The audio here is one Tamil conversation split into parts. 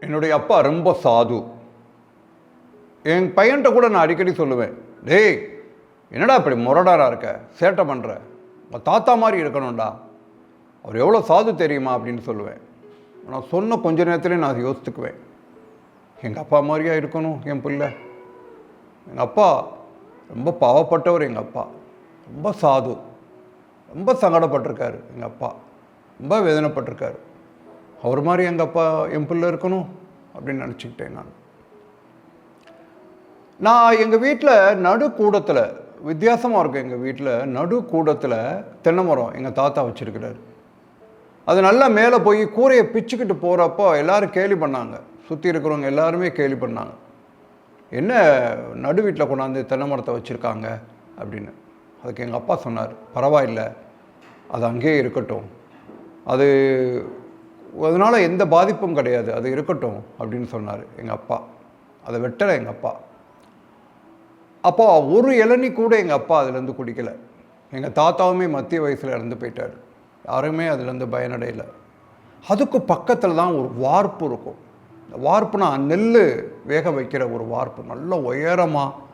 என்னுடைய அப்பா ரொம்ப சாது. என் பையன்கிட்ட கூட நான் அடிக்கடி சொல்லுவேன் டேய் என்னடா இப்படி முரடாராக இருக்க? சேட்டை பண்ணுற உங்கள் தாத்தா மாதிரி இருக்கணும்டா. அவர் எவ்வளோ சாது தெரியுமா? அப்படின்னு சொல்லுவேன். நான் சொன்ன கொஞ்ச நேரத்துலேயே நான் அதை யோசித்துக்குவேன் எங்கள் அப்பா மாதிரியா இருக்கணும் என் பிள்ளை? எங்கள் அப்பா ரொம்ப பாவப்பட்டவர் எங்கள் அப்பா. ரொம்ப சாது. ரொம்ப சங்கடப்பட்டிருக்காரு எங்கள் அப்பா. ரொம்ப வேதனைப்பட்டிருக்காரு. அவர் மாதிரி எங்கள் அப்பா என் பிள்ளை இருக்கணும் அப்படின்னு நினச்சிக்கிட்டேன் நான். நான் எங்கள் வீட்டில் நடுக்கூடத்தில் வித்தியாசமாக இருக்கும் எங்கள் வீட்டில் நடுக்கூடத்தில் தென்னை மரம் எங்கள் தாத்தா வச்சுருக்கிறாரு. அது நல்லா மேலே போய் கூரையை பிச்சுக்கிட்டு போகிறப்போ எல்லாரும் கேலி பண்ணாங்க. சுற்றி இருக்கிறவங்க எல்லாருமே கேலி பண்ணாங்க. என்ன நடு வீட்டில் கொண்டாந்து தென்னை மரத்தை வச்சுருக்காங்க? அப்படின்னு. அதுக்கு எங்கள் அப்பா சொன்னார் பரவாயில்லை அது அங்கேயே இருக்கட்டும். அது அதனால் எந்த பாதிப்பும் கிடையாது. அது இருக்கட்டும் அப்படின்னு சொன்னார் எங்கள் அப்பா. அதை வெட்டலை எங்கள் அப்பா. அப்போ ஒரு இளநி கூட எங்கள் அப்பா அதுலேருந்து குடிக்கலை. எங்கள் தாத்தாவுமே மத்திய வயசில் இறந்து போயிட்டார். யாருமே அதுலேருந்து பயனடையலை. அதுக்கு பக்கத்தில் தான் ஒரு வார்ப்பு இருக்கும். இந்த வார்ப்புனா நெல் வேக வைக்கிற ஒரு வார்ப்பு. நல்ல உயரமாக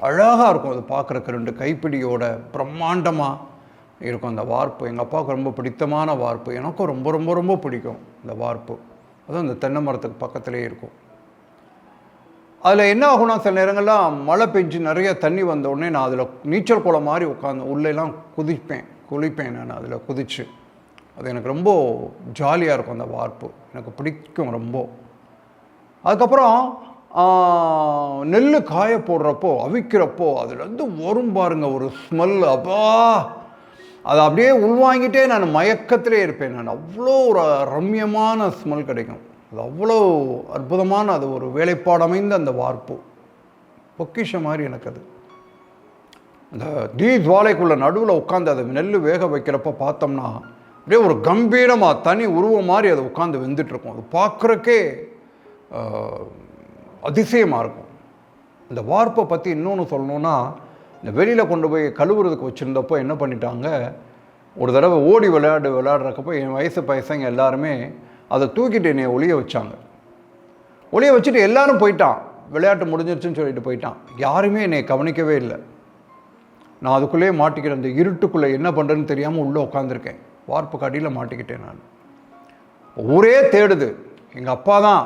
அழகாக இருக்கும். அது பார்க்குறக்கு ரெண்டு கைப்பிடியோட பிரம்மாண்டமாக இருக்கும். அந்த வார்ப்பு எங்கள் அப்பாவுக்கு ரொம்ப பிடித்தமான வார்ப்பு. எனக்கும் ரொம்ப ரொம்ப ரொம்ப பிடிக்கும் இந்த வார்ப்பு. அதுவும் இந்த தென்னை மரத்துக்கு பக்கத்துலேயே இருக்கும். அதில் என்ன ஆகும்னா சில நேரங்கள்லாம் மழை பெஞ்சு நிறைய தண்ணி வந்த உடனே நான் அதில் நீச்சல் குளம் மாதிரி உட்காந்து உள்ளேலாம் குதிப்பேன் குளிப்பேன் நான் அதில் குதிச்சு. அது எனக்கு ரொம்ப ஜாலியாக இருக்கும் அந்த வார்ப்பு. எனக்கு பிடிக்கும் ரொம்ப. அதுக்கப்புறம் நெல் காய போடுறப்போ அவிக்கிறப்போ அதுலேருந்து வரும் பாருங்கள் ஒரு ஸ்மெல் அப்பா! அதை அப்படியே உள்வாங்கிட்டே நான் மயக்கத்திலே இருப்பேன். நான் அவ்வளோ ஒரு ரம்யமான ஸ்மெல் கிடைக்கும். அது அவ்வளோ அற்புதமான அது ஒரு வேலைப்பாடமைந்த அந்த வார்ப்பு. பொக்கிஷம் மாதிரி எனக்கு அது. அந்த தீ ஜுவாலைக்குள்ளே நடுவில் உட்காந்து அதை நெல் வேக வைக்கிறப்ப பார்த்தோம்னா அப்படியே ஒரு கம்பீரமாக தனி உருவம் மாதிரி அது உட்காந்து வெந்துட்டுருக்கும். அது பார்க்குறக்கே அதிசயமாக இருக்கும். இந்த வார்ப்பை பற்றி இன்னொன்று சொல்லணுன்னா இந்த வெளியில் கொண்டு போய் கழுவுறதுக்கு வச்சுருந்தப்போ என்ன பண்ணிட்டாங்க? ஒரு தடவை ஓடி விளையாடு விளையாடுறக்கப்போ என் வயசு பயசங்க எல்லாருமே அதை தூக்கிட்டு என்னை ஒளிய வச்சாங்க. ஒளிய வச்சுட்டு எல்லாரும் போயிட்டான். விளையாட்டு முடிஞ்சிருச்சுன்னு சொல்லிட்டு போயிட்டான். யாருமே என்னை கவனிக்கவே இல்லை. நான் அதுக்குள்ளேயே மாட்டிக்கிறேன் அந்த இருட்டுக்குள்ளே என்ன பண்ணுறேன்னு தெரியாமல் உள்ளே உட்காந்துருக்கேன் வார்ப்பு காட்டியில் மாட்டிக்கிட்டேன் நான். ஊரே தேடுது. எங்கள் அப்பா தான்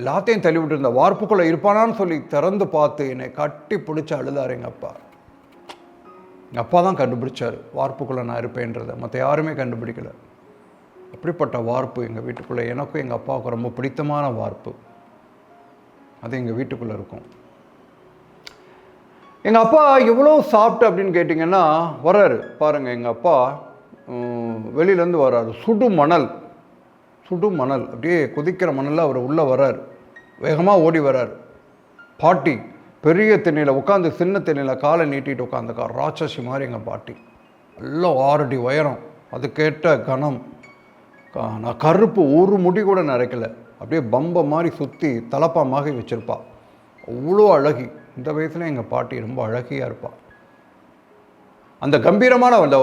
எல்லாத்தையும் தள்ளி இருந்த. வார்ப்புக்குள்ளே இருப்பானான்னு சொல்லி திறந்து பார்த்து என்னை கட்டி பிடிச்சி அழுதார் எங்கள் அப்பா. அப்பா தான் கண்டுபிடிச்சார் வார்ப்புக்குள்ளே நான் இருப்பேன்றதை. மற்ற யாருமே கண்டுபிடிக்கல. அப்படிப்பட்ட வார்ப்பு எங்கள் வீட்டுக்குள்ளே எனக்கும் எங்கள் அப்பாவுக்கு ரொம்ப பிடித்தமான வார்ப்பு. அது எங்கள் வீட்டுக்குள்ளே இருக்கும். எங்கள் அப்பா எவ்வளோ சாப்பிட்டு அப்படின்னு கேட்டிங்கன்னா வர்றாரு. பாருங்கள் எங்கள் அப்பா வெளியிலேருந்து வர்றாரு. சுடு மணல் சுடு மணல். அப்படியே கொதிக்கிற மணலில் அவர் உள்ளே வரார் வேகமாக ஓடி வரார் பாட்டி பெரிய திண்ணையில் உட்காந்து சின்ன திண்ணையில் காலை நீட்டிட்டு உட்காந்துக்கா ராட்சசி மாதிரி எங்கள் பாட்டி. எல்லாம் ஆறடி உயரம் அதுக்கேற்ற கணம். நான் கருப்பு ஒரு முடி கூட நரைக்கல. அப்படியே பம்பை மாதிரி சுற்றி தலப்பாமாக வச்சுருப்பா. அவ்வளோ அழகி. இந்த வயசில் எங்கள் பாட்டி ரொம்ப அழகியாக இருப்பாள் அந்த கம்பீரமான அந்த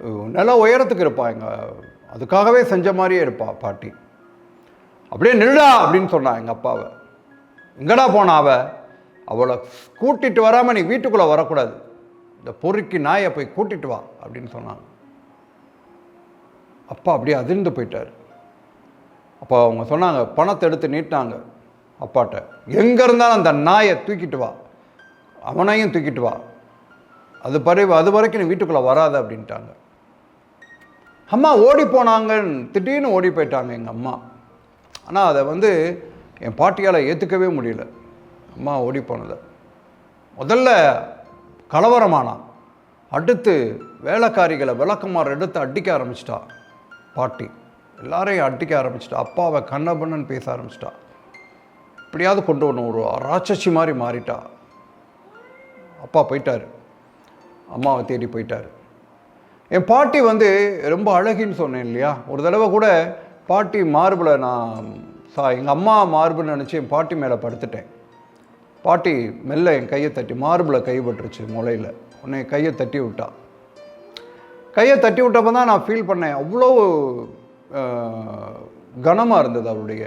அஹ், நில உயரத்துக்கு இருப்பா எங்கள் அதுக்காகவே செஞ்ச மாதிரியே இருப்பா பாட்டி. அப்படியே நில்டா அப்படின்னு சொன்னான் எங்கள் அப்பாவை. எங்கடா போனா அவளை கூட்டிட்டு வராமல் நீ வீட்டுக்குள்ளே வரக்கூடாது. இந்த பொறுக்கி நாயை போய் கூட்டிட்டு வா அப்படின்னு சொன்னாங்க அப்பா அப்படியே அதிர்ந்து போயிட்டார். அப்போ அவங்க சொன்னாங்க பணத்தை எடுத்து நீட்டினாங்க. அப்பாட்ட எங்கே இருந்தாலும் அந்த நாயை தூக்கிட்டு வா. அவனையும் தூக்கிட்டு வா. அது பரி அது வரைக்கும் நீ வீட்டுக்குள்ளே வராத அப்படின்ட்டாங்க. அம்மா ஓடி போனாங்கன்னு திடீர்னு ஓடி போயிட்டாங்க எங்கள் அம்மா. ஆனால் அதை வந்து என் பாட்டியால் ஏற்றுக்கவே முடியல. அம்மா ஓடி போனது. முதல்ல கலவரமானா. அடுத்து வேலைக்காரிகளை விளக்கமாறு எடுத்து அடிக்க ஆரம்பிச்சிட்டா. பாட்டி எல்லாரையும் அடிக்க ஆரம்பிச்சிட்டா. அப்பாவை கண்ணபண்ணன் பேச ஆரம்பிச்சிட்டா. இப்படியாவது கொண்டு வரணும். ஒரு ராட்சசி மாதிரி மாறிட்டா. அப்பா போயிட்டார். அம்மாவை தேடி போயிட்டார். என் பாட்டி வந்து ரொம்ப அழகின்னு சொன்னேன் இல்லையா? ஒரு தடவை கூட பாட்டி மார்பில் நான் சா எங்கள் அம்மா மார்புன்னு நினச்சி என் பாட்டி மேலே படுத்துட்டேன். பாட்டி மெல்ல என் கையை தட்டி மார்பில் கைப்பட்டுருச்சு முளையில். உன்னை கையை தட்டி விட்டா. கையை தட்டி விட்டப்போ தான் நான் ஃபீல் பண்ணேன். அவ்வளோ கனமாக இருந்தது அவருடைய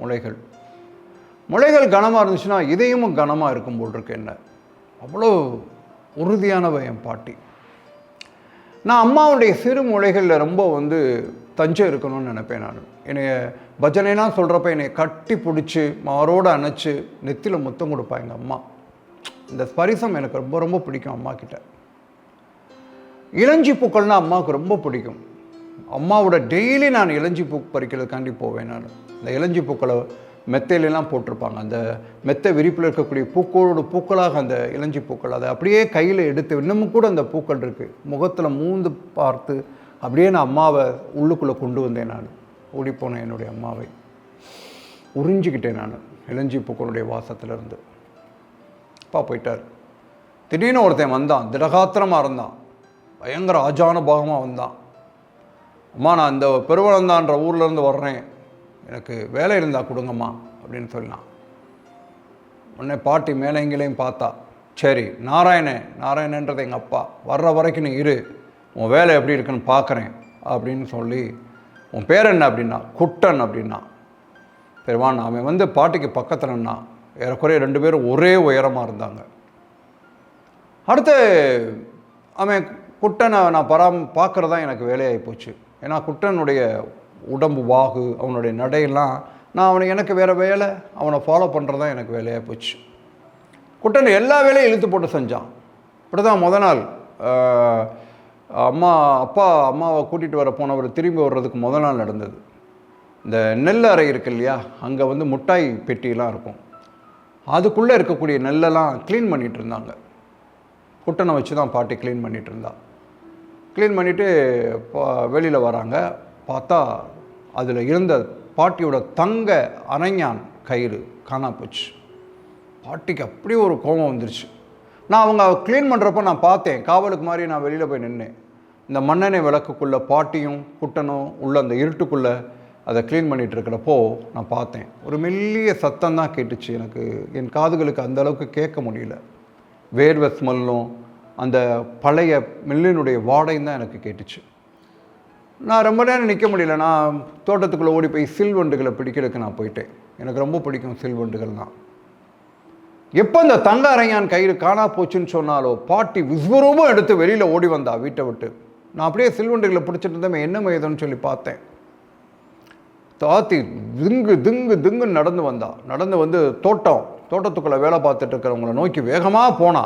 முளைகள். முளைகள் கனமாக இருந்துச்சுன்னா இதையும் கனமாக இருக்கும் போல் இருக்கு என்ன? அவ்வளோ உறுதியானவ என் பாட்டி. நான் அம்மாவுடைய சிறு முளைகளில் ரொம்ப வந்து தஞ்சம் இருக்கணும்னு நினைப்பேன் நான். என்னைய பஜனைலாம் சொல்கிறப்ப என்னை கட்டி பிடிச்சி மாரோடு அணைச்சி நெத்தியில் முத்தம் கொடுப்பா எங்கள் அம்மா. இந்த ஸ்பரிசம் எனக்கு ரொம்ப ரொம்ப பிடிக்கும் அம்மா கிட்ட. இளஞ்சி பூக்கள்னால் அம்மாவுக்கு ரொம்ப பிடிக்கும். அம்மாவோட டெய்லி நான் இளஞ்சி பூ பறிக்கிறதுக்காண்டி போவேன் நான். இந்த இளஞ்சி பூக்களை மெத்தையிலலாம் போட்டிருப்பாங்க. அந்த மெத்தை விரிப்பில் இருக்கக்கூடிய பூக்களோட பூக்களாக அந்த இளஞ்சி பூக்கள் அதை அப்படியே கையில் எடுத்து இன்னமும் கூட அந்த பூக்கள் இருக்குது முகத்தில் மூந்து பார்த்து அப்படியே நான் அம்மாவை உள்ளுக்குள்ளே கொண்டு வந்தேன் நான். ஓடிப்போனேன் என்னுடைய அம்மாவை. உறிஞ்சிக்கிட்டேன் நான். இளஞ்சி பூக்களுடைய வாசத்திலிருந்து. அப்பா போயிட்டார். திடீர்னு ஒருத்தன் வந்தான். திடகாத்திரமாக இருந்தான். பயங்கர ஆஜான பாகமாக வந்தான். அம்மா நான் இந்த பெருவளந்தான்ற ஊர்லேருந்து வர்றேன். எனக்கு வேலை இருந்தால் கொடுங்கம்மா அப்படின்னு சொன்னான். உடனே பாட்டி மேலே எங்கேயும் பார்த்தா சரி நாராயணன் நாராயணன்றது எங்கள் அப்பா. வர்ற வரைக்கும் நீ இரு. உன் வேலை எப்படி இருக்குன்னு பார்க்குறேன் அப்படின்னு சொல்லி உன் பேர் என்ன அப்படின்னா குட்டன் அப்படின்னா. பெருமான் அவன் வந்து பாட்டிக்கு பக்கத்துலன்னா ஏறக்குறைய ரெண்டு பேரும் ஒரே உயரமாக இருந்தாங்க. அடுத்து அவன் குட்டனை நான் பராம பார்க்குறது தான் எனக்கு வேலையாகி போச்சு. ஏன்னா குட்டனுடைய உடம்பு வாகு அவனுடைய நடையெல்லாம் நான் அவனை எனக்கு வேறு வேலை அவனை ஃபாலோ பண்ணுறது தான் எனக்கு வேலையாக போச்சு. குட்டன் எல்லா வேலையும் இழுத்து போட்டு செஞ்சான். இப்படி தான் முத நாள் அம்மா அப்பா அம்மாவை கூட்டிகிட்டு வர போனவர் திரும்பி வர்றதுக்கு முதல் நாள் நடந்தது. இந்த நெல் அறை இருக்கு இல்லையா அங்கே வந்து முட்டாய் பெட்டிலாம் இருக்கும். அதுக்குள்ளே இருக்கக்கூடிய நெல்லெல்லாம் க்ளீன் பண்ணிகிட்டு இருந்தாங்க. குட்டனை வச்சு தான் பாட்டி க்ளீன் பண்ணிகிட்டு இருந்தா. க்ளீன் பண்ணிவிட்டு வெளியில் வராங்க. பார்த்தா அதில் இருந்த பாட்டியோட தங்க அரைஞான் கயிறு காணா போச்சு. பாட்டிக்கு அப்படியே ஒரு கோபம் வந்துருச்சு. நான் அவங்க க்ளீன் பண்ணுறப்ப நான் பார்த்தேன். காவலுக்கு மாதிரி நான் வெளியில் போய் நின்னேன். இந்த மண்ணெண்ணெய் விளக்குக்குள்ளே பாட்டியும் குட்டனும் உள்ள அந்த இருட்டுக்குள்ளே அதை க்ளீன் பண்ணிகிட்டு இருக்கிறப்போ நான் பார்த்தேன். ஒரு மெல்லிய சத்தம் தான் கேட்டுச்சு எனக்கு. என் காதுகளுக்கு அந்த அளவுக்கு கேட்க முடியல. வேர்வை ஸ்மெல்லும் அந்த பழைய மில்லினுடைய வாடையும் தான் எனக்கு கேட்டுச்சு. நான் ரொம்ப நேரம் நிற்க முடியல. நான் தோட்டத்துக்குள்ளே ஓடி போய் சில்வண்டுகளை பிடிக்கிறதுக்கு நான் போயிட்டேன். எனக்கு ரொம்ப பிடிக்கும் சில்வண்டுகள் தான் எப்போ இந்த தங்க அரையான் கயிறு காணா போச்சுன்னு சொன்னாலோ பாட்டி விஸ்வரூபம் எடுத்து வெளியில் ஓடி வந்தா வீட்டை விட்டு. நான் அப்படியே சில்வண்டுகளை பிடிச்சிட்டு இருந்தேன் என்ன மயதுன்னு சொல்லி பார்த்தேன். தாத்தி திங்கு திங்கு திங்குன்னு நடந்து வந்தா. நடந்து வந்து தோட்டம் தோட்டத்துக்குள்ளே வேலை பார்த்துட்டு இருக்கிறவங்கள நோக்கி வேகமாக போனா.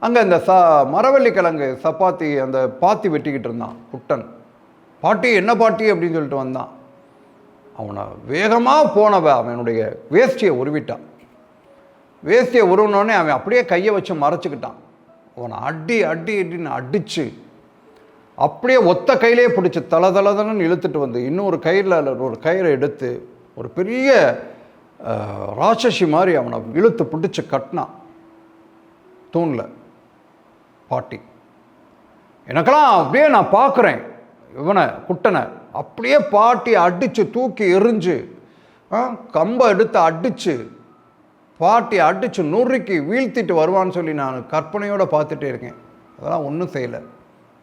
அங்கே இந்த ச மரவள்ளி கிழங்கு சப்பாத்தி அந்த பாத்தி வெட்டிக்கிட்டு இருந்தான் குட்டன். பாட்டி என்ன பாட்டி? அப்படின்னு சொல்லிட்டு வந்தான். அவனை வேகமாக போனவ அவனுடைய வேஷ்டியை உருவிட்டான். வேஷ்டியை உருவினோடனே அவன் அப்படியே கையை வச்சு மறைச்சிக்கிட்டான். அவனை அடி அடி அடின்னு அடித்து அப்படியே ஒத்த கையிலே பிடிச்சி தள தலதலன்னு இழுத்துட்டு வந்து இன்னொரு கயிறில் ஒரு கயிறை எடுத்து ஒரு பெரிய ராட்சசி மாதிரி அவனை இழுத்து பிடிச்சி கட்டினான். தூணில். பாட்டி. எனக்கெல்லாம் அப்படியே நான் பார்க்குறேன். இவனை குட்டனை. அப்படியே பாட்டி அடித்து தூக்கி எரிஞ்சு ஆ, கம்பை எடுத்து அடித்து பாட்டி அடித்து நொறுக்கி வீழ்த்திட்டு வருவான்னு சொல்லி நான் கற்பனையோடு பார்த்துட்டே இருக்கேன். அதெல்லாம் ஒன்றும் செய்யலை.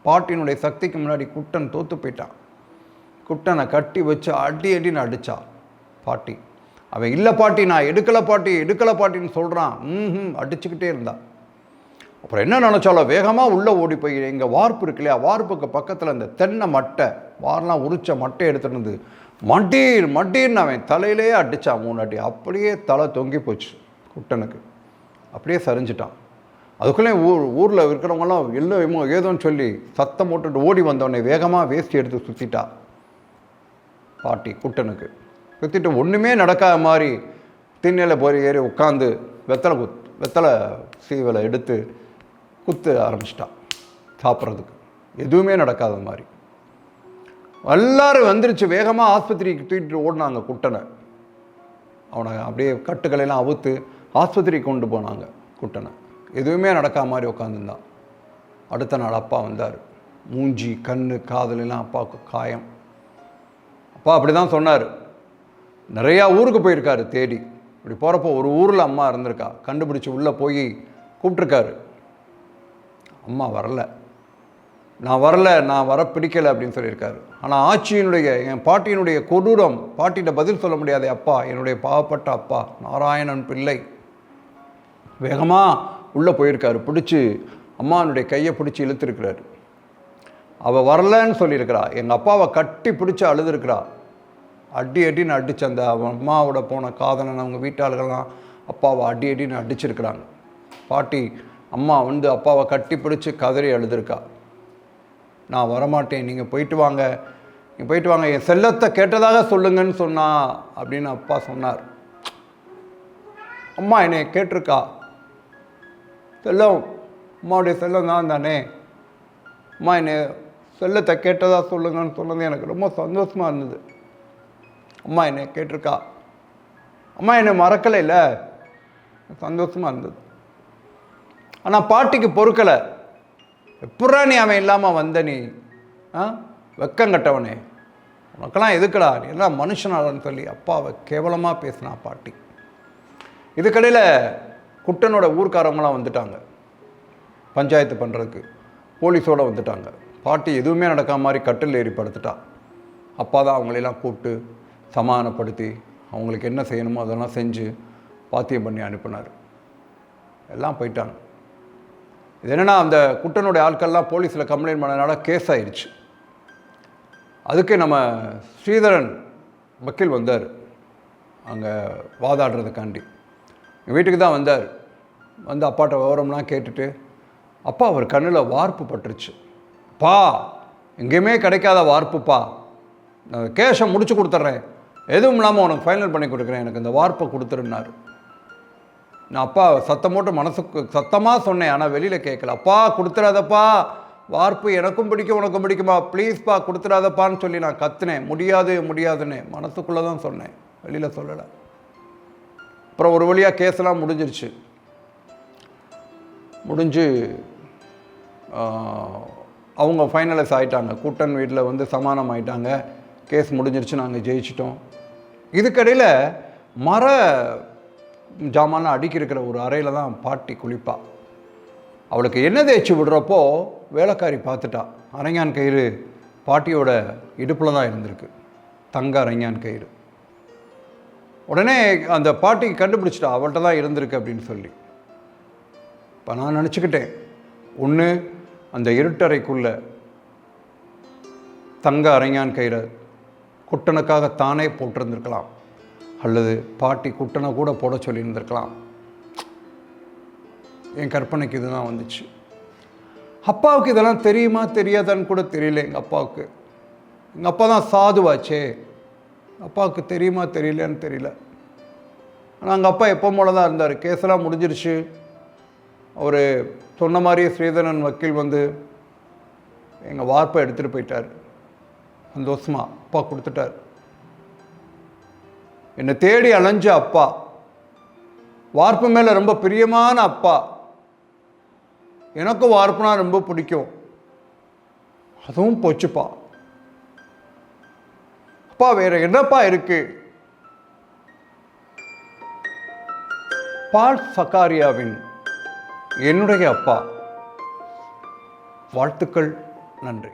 பாட்டியினுடைய சக்திக்கு முன்னாடி குட்டன் தோத்து போயிட்டான். குட்டனை கட்டி வச்சு அடி அடின்னு அடித்தா பாட்டி. அவன் இல்லை பாட்டி நான் எடுக்கலை பாட்டி எடுக்கலை பாட்டின்னு சொல்கிறான் ம் அடிச்சுக்கிட்டே இருந்தான் அப்புறம் என்ன நினச்சாலோ வேகமாக உள்ளே ஓடி போய் எங்கள் வார்ப்பு இருக்கு இல்லையா? வார்ப்புக்கு பக்கத்தில் இந்த தென்னை மட்டை வாரெலாம் உரிச்ச மட்டை எடுத்துட்டு இருந்து மட்டீர் மட்டீர்னு அவன் தலையிலே அடித்தான் மூணு அடி அப்படியே தலை தொங்கி போச்சு. குட்டனுக்கு. அப்படியே சரிஞ்சிட்டான். அதுக்குள்ளே ஊர் ஊரில் இருக்கிறவங்களாம் எல்லோ ஏதோன்னு சொல்லி சத்தம் போட்டுட்டு ஓடி வந்தவனே வேகமாக வேஷ்டி எடுத்து சுற்றிட்டா பாட்டி குட்டனுக்கு. சுற்றிட்டு ஒன்றுமே நடக்காத மாதிரி திண்ணையில் போய் ஏறி உட்காந்து வெத்தலை குத் வெத்தலை சீவலை எடுத்து குத்து ஆரம்பிச்சிட்டான் சாப்பிட்றதுக்கு. எதுவுமே நடக்காத மாதிரி. எல்லாரும் வந்துருச்சு வேகமாக ஆஸ்பத்திரிக்கு தூக்கிட்டு ஓடினாங்க குட்டனை. அவனை அப்படியே கட்டுக்களையெல்லாம் அவுத்து ஆஸ்பத்திரிக்கு கொண்டு போனாங்க குட்டனை. எதுவுமே நடக்காத மாதிரி உட்காந்துருந்தான் அடுத்த நாள் அப்பா வந்தார். மூஞ்சி கண் காதலெல்லாம் அப்பாவுக்கு காயம். அப்பா அப்படி தான் சொன்னார். நிறையா ஊருக்கு போயிருக்காரு தேடி. இப்படி போகிறப்போ ஒரு ஊரில் அம்மா இருந்திருக்கா. கண்டுபிடிச்சி உள்ளே போய் கூப்பிட்ருக்காரு அம்மா வரல. நான் வரல நான் வர பிடிக்கலை அப்படின்னு சொல்லியிருக்காரு. ஆனால் ஆட்சியினுடைய என் பாட்டியினுடைய கொடூரம் பாட்டிகிட்ட பதில் சொல்ல முடியாதே அப்பா. என்னுடைய பாவப்பட்ட அப்பா நாராயணன் பிள்ளை. வேகமாக உள்ளே போயிருக்காரு. பிடிச்சி அம்மானுடைய கையை பிடிச்சி இழுத்துருக்கிறாரு. அவள் வரலன்னு சொல்லியிருக்கிறா. எங்கள் அப்பாவை கட்டி பிடிச்சி அழுதுருக்கிறா. அடி அடின்னு அடிச்சு அந்த அவன் அம்மாவோட போன காதலன் அவங்க வீட்டாளர்கள்லாம் அப்பாவை அடி அடின்னு அடிச்சிருக்கிறாங்க. பாட்டி அம்மா வந்து அப்பாவை கட்டி பிடிச்சி கதறி அழுதுருக்கா. நான் வரமாட்டேன் நீங்கள் போயிட்டு வாங்க. நீங்கள் போயிட்டு வாங்க என் செல்லத்தை கேட்டதாக சொல்லுங்கன்னு சொன்னா அப்படின்னு அப்பா சொன்னார். அம்மா என்னை கேட்டிருக்கா. செல்லம். அம்மாவுடைய செல்லம் நான் தானே. அம்மா என்னை செல்லத்தை கேட்டதாக சொல்லுங்கன்னு சொன்னது எனக்கு ரொம்ப சந்தோஷமாக இருந்தது. அம்மா என்னை கேட்டிருக்கா. அம்மா என்னை மறக்கலை இல்லை. சந்தோஷமாக இருந்தது. ஆனால் பாட்டிக்கு பொறுக்கலை. எப்படா நீ அவன் இல்லாமல் வந்த நீ? ஆ? வெக்கங்கட்டவனே உனக்கெல்லாம் எதுக்குடா? நீ எல்லாம் மனுஷனாலன்னு சொல்லி அப்பாவை கேவலமாக பேசினா பாட்டி. இதுக்கடையில் குட்டனோட ஊர்க்காரவங்களாம் வந்துட்டாங்க. பஞ்சாயத்து பண்ணுறதுக்கு போலீஸோடு வந்துட்டாங்க. பாட்டி எதுவுமே நடக்காம மாதிரி கட்டில் ஏறி படுத்துட்டா. அப்பா தான் அவங்களெல்லாம் கூப்பிட்டு சமாதானப்படுத்தி அவங்களுக்கு என்ன செய்யணுமோ அதெல்லாம் செஞ்சு பாத்தியம் பண்ணி அனுப்பினார். எல்லாம் போயிட்டாங்க. இது என்னென்னா அந்த குட்டனுடைய ஆட்கள்லாம் போலீஸில் கம்ப்ளைண்ட் பண்ணதுனால கேஸ் ஆயிடுச்சு அதுக்கு நம்ம ஸ்ரீதரன் வக்கீல் வந்தார். அங்கே வாதாடுறதுக்காண்டி. எங்கள் வீட்டுக்கு தான் வந்தார். வந்து அப்பாட்ட விவரம்லாம் கேட்டுட்டு அப்பா அவர் கண்ணில் வார்ப்பு பட்டுருச்சு. பா எங்கேயுமே கிடைக்காத வார்ப்புப்பா. நான் கேஷை முடிச்சு கொடுத்துட்றேன். எதுவும் இல்லாமல் உனக்கு ஃபைனல் பண்ணி கொடுக்குறேன். எனக்கு இந்த வார்ப்பை கொடுத்துருன்னாரு. நான் அப்பா சத்தம் போட்டு மனசுக்கு சத்தமாக சொன்னேன். ஆனால் வெளியில் கேட்கல. அப்பா கொடுத்துடாதப்பா. வார்ப்பு எனக்கும் பிடிக்கும் உனக்கும் பிடிக்குமா? ப்ளீஸ்ப்பா கொடுத்துடாதப்பான்னு சொல்லி நான் கத்துனேன். முடியாது முடியாதுன்னு மனசுக்குள்ளே தான் சொன்னேன். வெளியில் சொல்லலை. அப்புறம் ஒரு வழியாக கேஸ்லாம் முடிஞ்சிருச்சு. முடிஞ்சு அவங்க ஃபைனலைஸ் ஆகிட்டாங்க கூட்டன் வீட்டில் வந்து சமானம் ஆயிட்டாங்க. கேஸ் முடிஞ்சிருச்சு நாங்கள் ஜெயிச்சிட்டோம். இதுக்கடையில் மர ஜாமான் அடுக்கி இருக்கிற ஒரு அறையில் தான் பாட்டி குளிப்பா. அவளுக்கு என்ன தேய்ச்சி விடுறப்போ வேலைக்காரி பார்த்துட்டா. அரங்கான் கயிறு பாட்டியோட இடுப்பில் தான் இருந்திருக்கு. தங்க அரங்கான் கயிறு. உடனே அந்த பாட்டி கண்டுபிடிச்சிட்டா அவள்கிட்ட தான் இருந்திருக்கு அப்படின்னு சொல்லி. இப்போ நான் நினச்சிக்கிட்டேன். ஒன்று அந்த இருட்டறைக்குள்ள தங்க அரைஞான் கயிறை குட்டனுக்காக தானே போட்டிருந்திருக்கலாம். அல்லது பாட்டி குட்டனை கூட போட சொல்லியிருந்திருக்கலாம். என் கற்பனைக்கு இதுதான் வந்துச்சு. அப்பாவுக்கு இதெல்லாம் தெரியுமா தெரியாதான்னு கூட தெரியல எங்கள் அப்பாவுக்கு. எங்கள் அப்பா தான் சாதுவாச்சே. அப்பாவுக்கு தெரியுமா தெரியலன்னு தெரியல. ஆனால் எங்கள் அப்பா எப்போ போல தான் இருந்தார். கேஸெல்லாம் முடிஞ்சிருச்சு. அவர் சொன்ன மாதிரியே ஸ்ரீதரன் வக்கீல் வந்து எங்கள் வார்ப்பை எடுத்துகிட்டு போயிட்டார். சந்தோஷமா அப்பா கொடுத்துட்டார். என்னை தேடி அலைஞ்ச அப்பா வார்ப்பு மேலே ரொம்ப பிரியமான அப்பா எனக்கும் வார்ப்புனா ரொம்ப பிடிக்கும். அதுவும் போச்சுப்பா. அப்பா வேற என்னப்பா இருக்கு? பால் சக்காரியாவின் என்னுடைய அப்பா. வாழ்த்துக்கள் நன்றி.